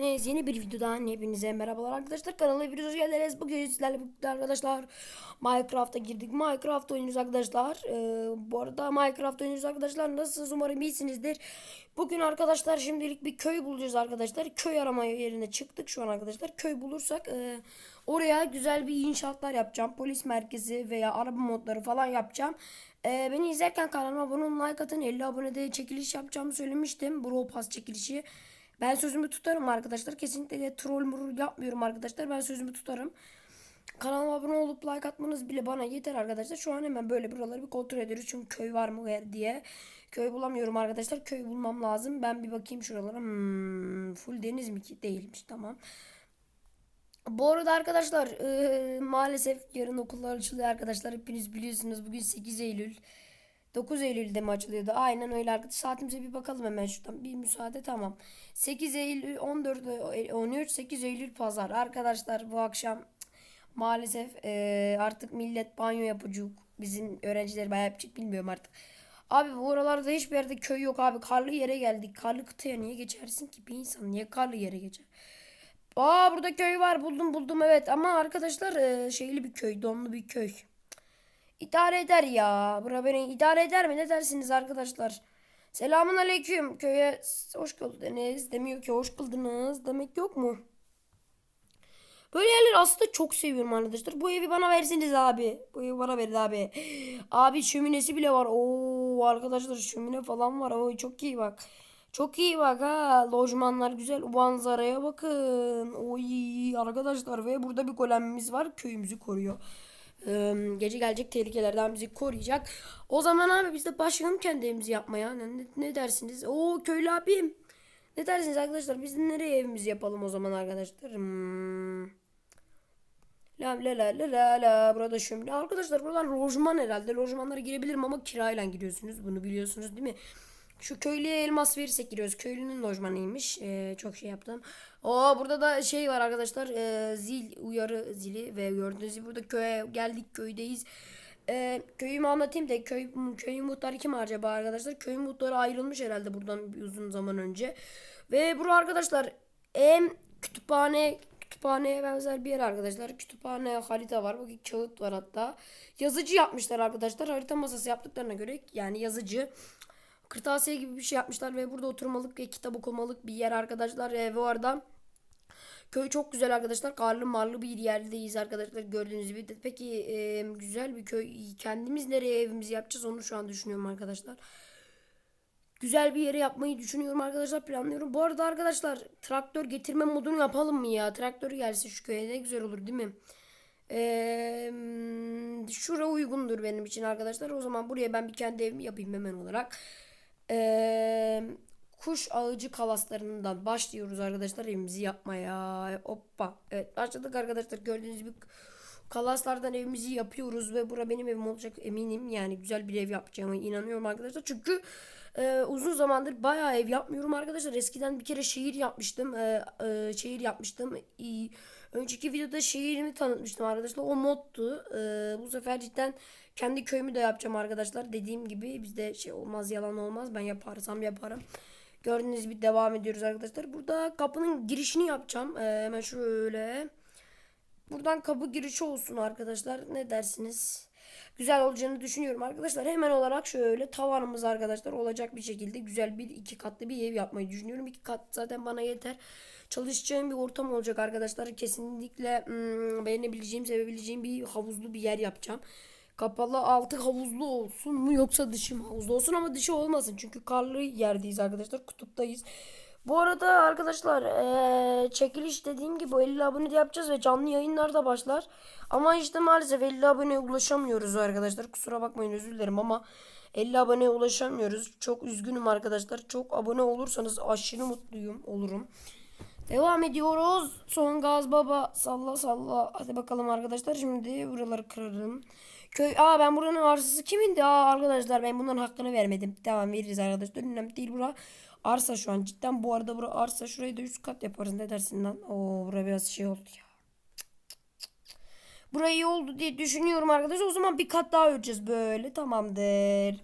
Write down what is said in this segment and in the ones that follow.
Yeni bir videodan hepinize merhabalar arkadaşlar. Kanalıma hepiniz hoş geldiniz. Bugün sizlerle birlikte arkadaşlar Minecraft'a girdik. Minecraft oynuyoruz arkadaşlar. Ee, bu arada Minecraft oynuyoruz arkadaşlar. Nasılsınız? Umarım iyisinizdir. Bugün arkadaşlar şimdilik bir köy bulacağız arkadaşlar. Köy arama yerine çıktık şu an arkadaşlar. Köy bulursak e, oraya güzel bir inşaatlar yapacağım. Polis merkezi veya araba modları falan yapacağım. Ee, beni izlerken kanalıma abone olun, like atın. 50 abonede çekiliş yapacağımı söylemiştim. Bro Pass çekilişi. Ben sözümü tutarım arkadaşlar. Kesinlikle troll murul yapmıyorum arkadaşlar. Ben sözümü tutarım. Kanalıma abone olup like atmanız bile bana yeter arkadaşlar. Şu an hemen böyle buraları bir kontrol ediyoruz. Çünkü köy var mı yer diye. Köy bulamıyorum arkadaşlar. Köy bulmam lazım. Ben bir bakayım şuralara. Hmm, full deniz mi ki? Değilmiş. Tamam. Bu arada arkadaşlar eee, maalesef yarın okullar açılıyor arkadaşlar. Hepiniz biliyorsunuz bugün 8 Eylül. 9 Eylül'de mi açılıyordu? Aynen öyle arkadaşlar. Saatimize bir bakalım hemen şuradan. Bir müsaade tamam. 8 Eylül 14 e- 13 8 Eylül pazar. Arkadaşlar bu akşam maalesef eee, artık millet banyo yapacak. Bizim öğrenciler bayağı yapacak bilmiyorum artık. Abi bu oralarda hiçbir yerde köy yok abi. Karlı yere geldik. Karlı kıtaya niye geçersin ki? Bir insan niye karlı yere geçer? Aa burada köy var. Buldum buldum evet. Ama arkadaşlar eee, şeyli bir köy. Donlu bir köy. İdare eder ya. Bura beni idare eder mi? Ne dersiniz arkadaşlar? Selamun aleyküm. Köye hoş geldiniz. Demiyor ki hoş geldiniz. Demek yok mu? Böyle yerleri aslında çok seviyorum arkadaşlar. Bu evi bana versiniz abi. Bu evi bana verin abi. Abi şöminesi bile var. Oo arkadaşlar şömine falan var. Oy çok iyi bak. Çok iyi bak ha. Lojmanlar güzel. Manzaraya bakın. Oy arkadaşlar ve burada bir golemimiz var. Köyümüzü koruyor. Gece gelecek tehlikelerden bizi koruyacak. O zaman abi biz de başlayalım kendi evimizi yapmaya. Ne, ne, dersiniz? Oo köylü abim. Ne dersiniz arkadaşlar? Biz nereye evimizi yapalım o zaman arkadaşlar? Hmm. La la la la la la. Burada şömine. Arkadaşlar buralar lojman herhalde. Lojmanlara girebilirim ama kirayla giriyorsunuz. Bunu biliyorsunuz değil mi? Şu köylüye elmas verirsek giriyoruz. Köylünün lojmanıymış. Ee, çok şey yaptım. Oo burada da şey var arkadaşlar. Ee, zil uyarı zili ve gördüğünüz gibi burada köye geldik köydeyiz. Ee, köyümü anlatayım da köy, köyün muhtarı kim acaba arkadaşlar? Köyün muhtarı ayrılmış herhalde buradan uzun zaman önce. Ve bu arkadaşlar em kütüphane kütüphaneye benzer bir yer arkadaşlar. Kütüphane harita var. Bakın kağıt var hatta. Yazıcı yapmışlar arkadaşlar. Harita masası yaptıklarına göre yani yazıcı kırtasiye gibi bir şey yapmışlar ve burada oturmalık ve kitap okumalık bir yer arkadaşlar. E, bu arada köy çok güzel arkadaşlar. Karlı marlı bir yerdeyiz arkadaşlar gördüğünüz gibi. Peki e, güzel bir köy. Kendimiz nereye evimizi yapacağız onu şu an düşünüyorum arkadaşlar. Güzel bir yere yapmayı düşünüyorum arkadaşlar planlıyorum. Bu arada arkadaşlar traktör getirme modunu yapalım mı ya? Traktör gelse şu köye ne güzel olur değil mi? Ee, şura uygundur benim için arkadaşlar. O zaman buraya ben bir kendi evimi yapayım hemen olarak. Ee, kuş ağacı kalaslarından başlıyoruz arkadaşlar evimizi yapmaya. Hoppa. Evet başladık arkadaşlar. Gördüğünüz gibi kalaslardan evimizi yapıyoruz ve bura benim evim olacak eminim. Yani güzel bir ev yapacağıma inanıyorum arkadaşlar. Çünkü e, uzun zamandır bayağı ev yapmıyorum arkadaşlar. Eskiden bir kere şehir yapmıştım. E, e, şehir yapmıştım. E, önceki videoda şehrimi tanıtmıştım arkadaşlar. O moddu. E, bu sefer cidden kendi köyümü de yapacağım arkadaşlar. Dediğim gibi bizde şey olmaz yalan olmaz. Ben yaparsam yaparım. Gördüğünüz gibi devam ediyoruz arkadaşlar. Burada kapının girişini yapacağım. E, hemen şöyle. Buradan kapı girişi olsun arkadaşlar. Ne dersiniz? Güzel olacağını düşünüyorum arkadaşlar. Hemen olarak şöyle tavanımız arkadaşlar olacak bir şekilde güzel bir iki katlı bir ev yapmayı düşünüyorum. İki kat zaten bana yeter. Çalışacağım bir ortam olacak arkadaşlar. Kesinlikle hmm, beğenebileceğim, sevebileceğim bir havuzlu bir yer yapacağım. Kapalı altı havuzlu olsun mu yoksa dışı mı havuzlu olsun ama dışı olmasın. Çünkü karlı yerdeyiz arkadaşlar. Kutuptayız. Bu arada arkadaşlar eee, çekiliş dediğim gibi 50 abone de yapacağız ve canlı yayınlar da başlar. Ama işte maalesef 50 aboneye ulaşamıyoruz arkadaşlar. Kusura bakmayın özür dilerim ama 50 aboneye ulaşamıyoruz. Çok üzgünüm arkadaşlar. Çok abone olursanız aşırı mutluyum olurum. Devam ediyoruz. Son gaz baba salla salla. Hadi bakalım arkadaşlar şimdi buraları kırarım. Köy aa ben buranın arsası kimindi? Aa arkadaşlar ben bunların hakkını vermedim. Tamam veririz arkadaşlar. Önemli değil bura. Arsa şu an cidden bu arada bura arsa şurayı da üst kat yaparız ne dersin lan? Oo bura biraz şey oldu ya. Burayı iyi oldu diye düşünüyorum arkadaşlar. O zaman bir kat daha öreceğiz böyle tamamdır.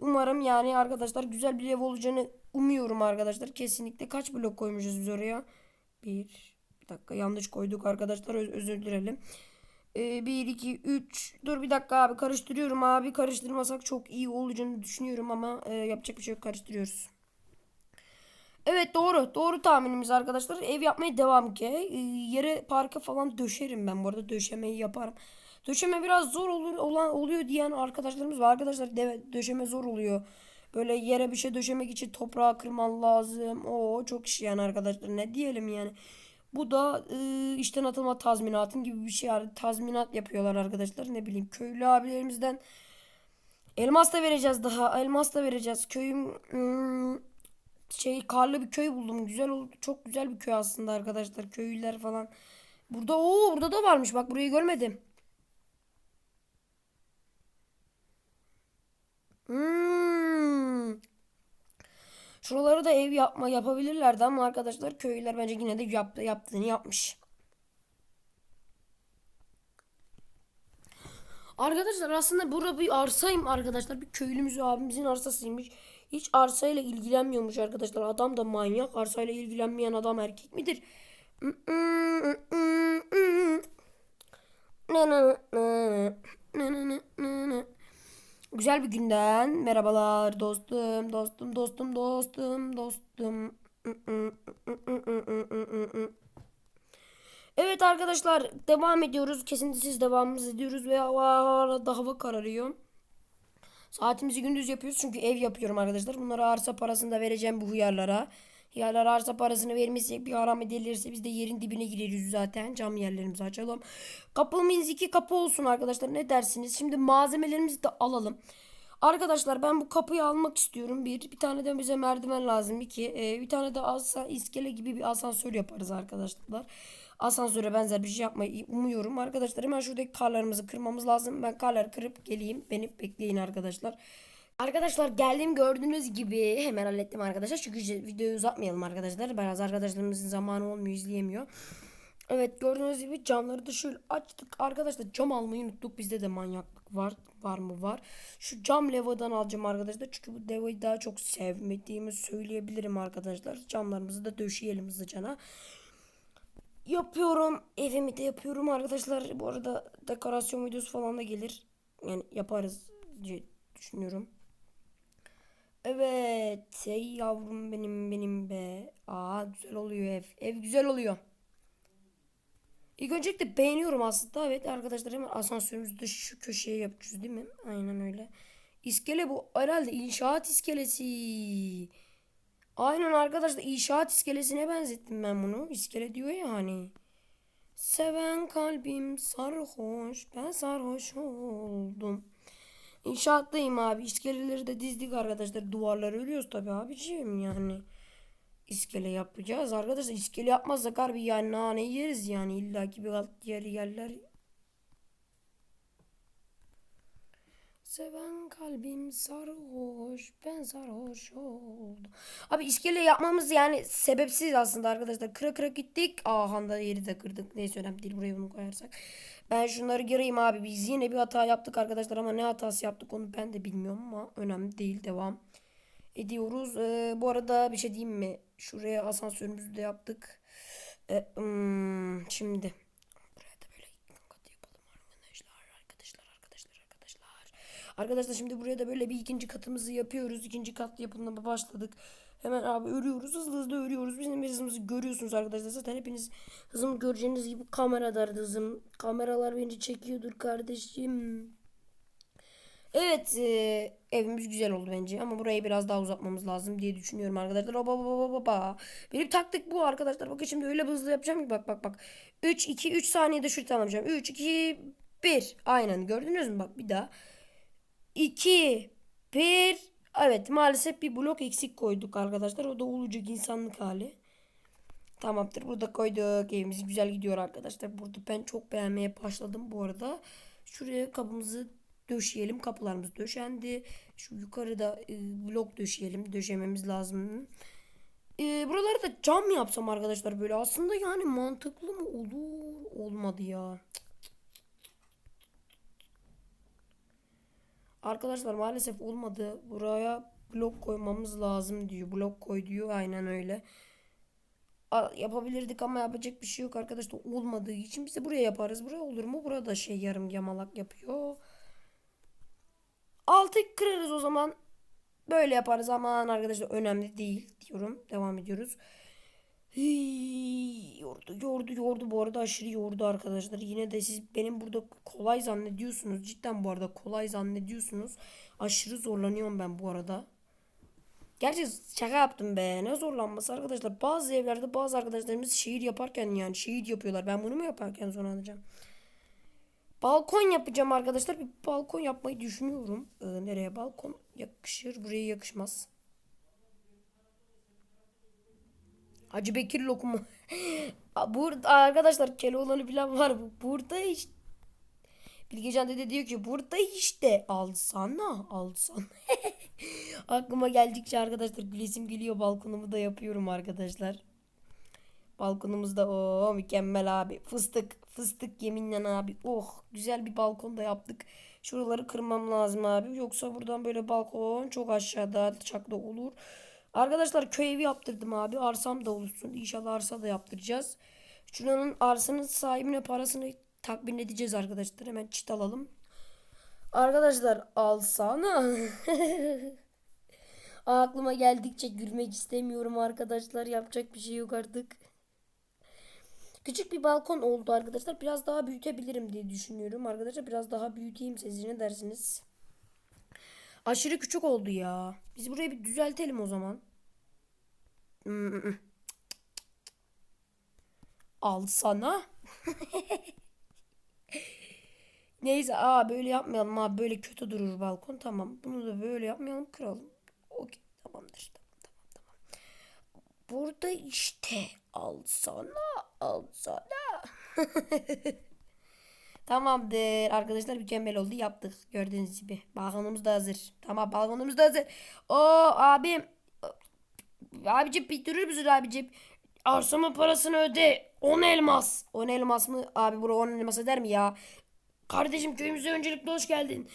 Umarım yani arkadaşlar güzel bir ev olacağını umuyorum arkadaşlar. Kesinlikle kaç blok koymuşuz biz oraya? Bir, bir dakika yanlış koyduk arkadaşlar öz- özür dilerim. Ee, 1 2 3 dur bir dakika abi karıştırıyorum abi karıştırmasak çok iyi olacağını düşünüyorum ama e, yapacak bir şey yok karıştırıyoruz. Evet doğru. Doğru tahminimiz arkadaşlar. Ev yapmaya devam ki. Ee, yere parka falan döşerim ben bu arada. Döşemeyi yaparım. Döşeme biraz zor olur, olan oluyor diyen arkadaşlarımız var. Arkadaşlar de, döşeme zor oluyor. Böyle yere bir şey döşemek için toprağı kırman lazım. O çok iş yani arkadaşlar. Ne diyelim yani. Bu da e, işten atılma tazminatın gibi bir şey. Tazminat yapıyorlar arkadaşlar. Ne bileyim köylü abilerimizden elmas da vereceğiz daha. Elmas da vereceğiz. Köyüm hmm, şey karlı bir köy buldum. Güzel oldu. Çok güzel bir köy aslında arkadaşlar. Köylüler falan. Burada o burada da varmış. Bak burayı görmedim. Hmm. Şuraları da ev yapma yapabilirlerdi ama arkadaşlar köylüler bence yine de yaptı, yaptığını yapmış. Arkadaşlar aslında bura bir arsayım arkadaşlar. Bir köylümüz abimizin arsasıymış. Hiç arsayla ilgilenmiyormuş arkadaşlar. Adam da manyak. Arsayla ilgilenmeyen adam erkek midir? Güzel bir günden merhabalar dostum dostum dostum dostum dostum. Evet arkadaşlar devam ediyoruz. Kesintisiz devamımız ediyoruz ve arada hava kararıyor. Saatimizi gündüz yapıyoruz çünkü ev yapıyorum arkadaşlar. Bunlara arsa parasını da vereceğim bu hıyarlara. Hıyarlar arsa parasını vermezsek bir haram edilirse biz de yerin dibine gireriz zaten. Cam yerlerimizi açalım. Kapımız iki kapı olsun arkadaşlar. Ne dersiniz? Şimdi malzemelerimizi de alalım. Arkadaşlar ben bu kapıyı almak istiyorum. Bir, bir tane de bize merdiven lazım. İki, e, bir tane de asa, iskele gibi bir asansör yaparız arkadaşlar. Asansöre benzer bir şey yapmayı umuyorum. Arkadaşlar hemen şuradaki karlarımızı kırmamız lazım. Ben karları kırıp geleyim. Beni bekleyin arkadaşlar. Arkadaşlar geldim gördüğünüz gibi hemen hallettim arkadaşlar. Çünkü videoyu uzatmayalım arkadaşlar. Biraz arkadaşlarımızın zamanı olmuyor izleyemiyor. Evet gördüğünüz gibi camları da şöyle açtık. Arkadaşlar cam almayı unuttuk. Bizde de manyaklık var. Var mı var. Şu cam levadan alacağım arkadaşlar. Çünkü bu levayı daha çok sevmediğimi söyleyebilirim arkadaşlar. Camlarımızı da döşeyelim hızlıcana. Yapıyorum. Evimi de yapıyorum arkadaşlar. Bu arada dekorasyon videosu falan da gelir. Yani yaparız diye düşünüyorum. Evet. Ey yavrum benim benim be. Aa güzel oluyor ev. Ev güzel oluyor. İlk öncelikle beğeniyorum aslında. Evet arkadaşlar hemen asansörümüzü de şu köşeye yapacağız değil mi? Aynen öyle. İskele bu herhalde inşaat iskelesi. Aynen arkadaşlar inşaat iskelesine benzettim ben bunu. İskele diyor ya hani. Seven kalbim sarhoş. Ben sarhoş oldum. İnşaattayım abi. İskeleleri de dizdik arkadaşlar. Duvarları örüyoruz tabi abiciğim yani. İskele yapacağız arkadaşlar. İskele yapmazsak harbi yani nane yeriz yani. İlla ki bir alt yeri yerler. Seven kalbim sarhoş. Ben sarhoş oldum. Abi iskele yapmamız yani sebepsiz aslında arkadaşlar. Kıra kıra gittik. Aha da yeri de kırdık. Neyse önemli değil. Buraya bunu koyarsak. Ben şunları gireyim abi. Biz yine bir hata yaptık arkadaşlar ama ne hatası yaptık onu ben de bilmiyorum ama önemli değil. Devam ediyoruz. Ee, bu arada bir şey diyeyim mi? Şuraya asansörümüzü de yaptık. Ee, hmm, şimdi buraya da böyle kat yapalım arkadaşlar. Arkadaşlar arkadaşlar arkadaşlar. Arkadaşlar şimdi buraya da böyle bir ikinci katımızı yapıyoruz. İkinci kat yapımına başladık. Hemen abi örüyoruz. Hızlı hızlı örüyoruz. Bizim hızımızı görüyorsunuz arkadaşlar. Zaten hepiniz hızımı göreceğiniz gibi kamerada hızım. Kameralar beni çekiyordur kardeşim. Evet e, evimiz güzel oldu bence ama burayı biraz daha uzatmamız lazım diye düşünüyorum arkadaşlar. Oba baba baba. Benim taktik bu arkadaşlar. Bakın şimdi öyle hızlı yapacağım ki bak bak bak. 3 2 3 saniyede şut tamamlayacağım. 3 2 1. Aynen gördünüz mü bak bir daha. 2 1 Evet maalesef bir blok eksik koyduk arkadaşlar. O da olacak insanlık hali. Tamamdır burada koyduk. Evimiz güzel gidiyor arkadaşlar. Burada ben çok beğenmeye başladım bu arada. Şuraya kapımızı döşeyelim. Kapılarımız döşendi. Şu yukarıda e, blok döşeyelim. Döşememiz lazım. E, buraları da cam yapsam arkadaşlar böyle. Aslında yani mantıklı mı olur? Olmadı ya. Arkadaşlar maalesef olmadı. Buraya blok koymamız lazım diyor. Blok koy diyor. Aynen öyle. a- yapabilirdik ama yapacak bir şey yok arkadaşlar olmadığı için biz de buraya yaparız. Buraya olur mu? Burada şey yarım yamalak yapıyor. Altı kırarız o zaman. Böyle yaparız aman arkadaşlar önemli değil diyorum. Devam ediyoruz. Yordu yordu yordu bu arada aşırı yordu arkadaşlar. Yine de siz benim burada kolay zannediyorsunuz. Cidden bu arada kolay zannediyorsunuz. Aşırı zorlanıyorum ben bu arada. Gerçi şaka yaptım be. Ne zorlanması arkadaşlar. Bazı evlerde bazı arkadaşlarımız şehir yaparken yani şehir yapıyorlar. Ben bunu mu yaparken sonra alacağım. Balkon yapacağım arkadaşlar. Bir balkon yapmayı düşünüyorum. Ee, nereye balkon yakışır? Buraya yakışmaz. Hacı Bekir lokumu. Burada arkadaşlar Keloğlan'ı falan var. Burada işte. Bilgecan dede diyor ki burada işte alsana alsana. Aklıma geldikçe arkadaşlar gülesim geliyor balkonumu da yapıyorum arkadaşlar. Balkonumuzda o mükemmel abi. Fıstık fıstık yeminle abi. Oh güzel bir balkon da yaptık. Şuraları kırmam lazım abi. Yoksa buradan böyle balkon çok aşağıda alçakta olur. Arkadaşlar köy evi yaptırdım abi. Arsam da olsun. İnşallah arsa da yaptıracağız. Şuranın arsanın sahibine parasını takmin edeceğiz arkadaşlar. Hemen çit alalım. Arkadaşlar alsana. Aklıma geldikçe gülmek istemiyorum arkadaşlar. Yapacak bir şey yok artık. Küçük bir balkon oldu arkadaşlar. Biraz daha büyütebilirim diye düşünüyorum. Arkadaşlar biraz daha büyüteyim siz ne dersiniz? Aşırı küçük oldu ya. Biz burayı bir düzeltelim o zaman. Hmm. Al sana. Neyse aa böyle yapmayalım abi böyle kötü durur balkon tamam bunu da böyle yapmayalım kıralım okey tamamdır tamam tamam tamam burada işte al sana al sana tamamdır. Arkadaşlar mükemmel oldu. Yaptık. Gördüğünüz gibi. Balkonumuz da hazır. Tamam balkonumuz da hazır. O abim. Abicim bir durur musun abicim? Arsamın parasını öde. 10 elmas. 10 elmas mı? Abi bura 10 elmas eder mi ya? Kardeşim köyümüze öncelikle hoş geldin.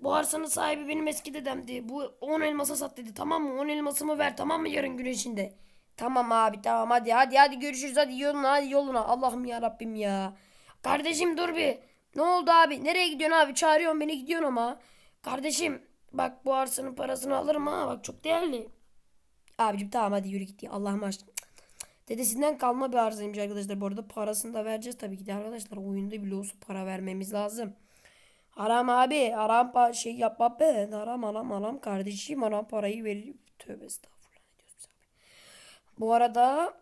Bu arsanın sahibi benim eski dedemdi. Bu 10 elmasa sat dedi. Tamam mı? 10 elmasımı ver. Tamam mı yarın güneşinde? Tamam abi tamam. Hadi hadi hadi görüşürüz. Hadi yoluna hadi yoluna. Allah'ım ya Rabbim ya. Kardeşim dur bir. Ne oldu abi? Nereye gidiyorsun abi? Çağırıyorsun beni gidiyorsun ama. Kardeşim bak bu arsanın parasını alırım ha. Bak çok değerli. Abicim tamam hadi yürü git. Allah'ım aşkına. Dedesinden kalma bir arzaymış arkadaşlar. Bu arada parasını da vereceğiz tabii ki de arkadaşlar. Oyunda bile olsa para vermemiz lazım. Haram abi. Haram pa şey yapma be. Haram haram haram kardeşim. Haram parayı verir. Tövbe estağfurullah. Ne? Bu arada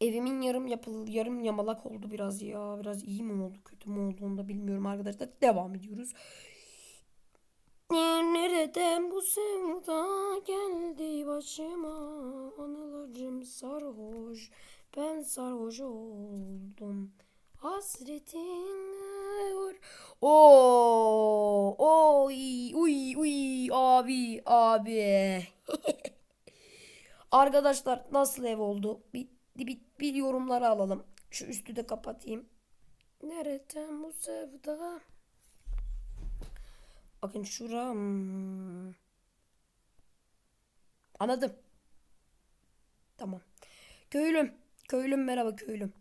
evimin yarım yapıl yarım yamalak oldu biraz ya. Biraz iyi mi oldu kötü mü oldu onu da bilmiyorum arkadaşlar. Devam ediyoruz. Nereden bu sevda geldi başıma Anılarım sarhoş Ben sarhoş oldum Hasretin var Oo, oy, uy, uy, abi, abi. Arkadaşlar nasıl ev oldu? Bir, bir, bir yorumları alalım. Şu üstü de kapatayım. Nereden bu sevda? Bakın şura. Hmm. Anladım. Tamam. Köylüm. Köylüm merhaba köylüm.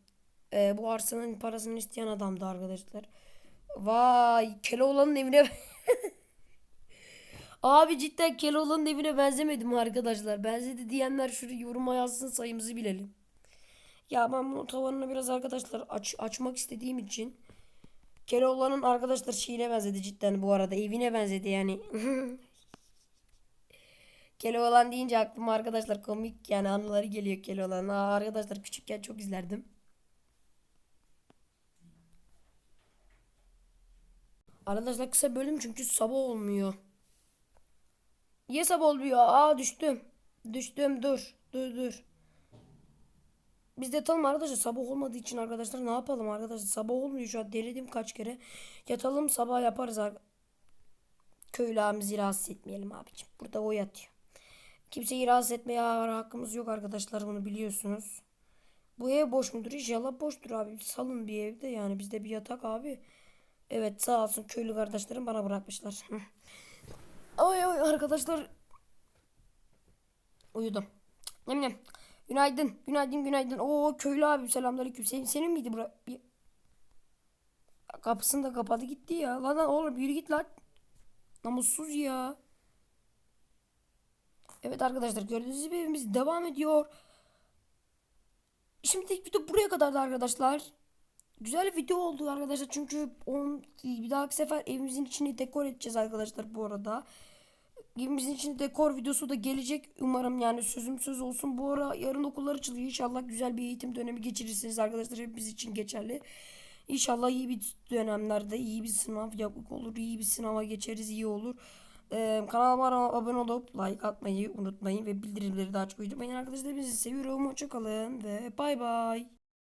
Ee, bu arsanın parasını isteyen adamdı arkadaşlar. Vay Keloğlan'ın evine. Abi cidden Keloğlan'ın evine benzemedi mi arkadaşlar? Benzedi diyenler şurada yoruma yazsın sayımızı bilelim. Ya ben bunu tavanını biraz arkadaşlar aç, açmak istediğim için Keloğlan'ın arkadaşlar şeyine benzedi cidden bu arada. Evine benzedi yani. Keloğlan deyince aklıma arkadaşlar komik yani anıları geliyor Keloğlan. Aa, arkadaşlar küçükken çok izlerdim. Arkadaşlar kısa bölüm çünkü sabah olmuyor. Niye sabah olmuyor? Aa düştüm. Düştüm dur. Dur dur. Biz de yatalım arkadaşlar. Sabah olmadığı için arkadaşlar ne yapalım arkadaşlar? Sabah olmuyor şu an. Denedim kaç kere. Yatalım sabah yaparız ar- köylü abimizi rahatsız etmeyelim abicim. Burada o yatıyor. Kimseyi rahatsız etmeye hakkımız yok arkadaşlar bunu biliyorsunuz. Bu ev boş mudur? İnşallah boştur abi. Salın bir evde yani. Bizde bir yatak abi. Evet sağ olsun köylü kardeşlerim bana bırakmışlar. Ay ay arkadaşlar. Uyudum. Nem nem Günaydın. Günaydın günaydın. Oo köylü abi selamünaleyküm. Senin, senin miydi bura? Bir... Kapısını da kapadı gitti ya. Lan lan oğlum yürü git lan. Namussuz ya. Evet arkadaşlar gördüğünüz gibi evimiz devam ediyor. Şimdilik video buraya kadardı arkadaşlar. Güzel video oldu arkadaşlar çünkü on, bir dahaki sefer evimizin içini dekor edeceğiz arkadaşlar bu arada. Evimizin içinde dekor videosu da gelecek umarım yani sözüm söz olsun. Bu ara yarın okullar açılıyor inşallah güzel bir eğitim dönemi geçirirsiniz arkadaşlar hepimiz için geçerli. İnşallah iyi bir dönemlerde iyi bir sınav yapıp olur iyi bir sınava geçeriz iyi olur. Ee, kanalıma abone olup like atmayı unutmayın ve bildirimleri de açmayı unutmayın arkadaşlar. Hepinizi seviyorum. Hoşçakalın ve bay bay.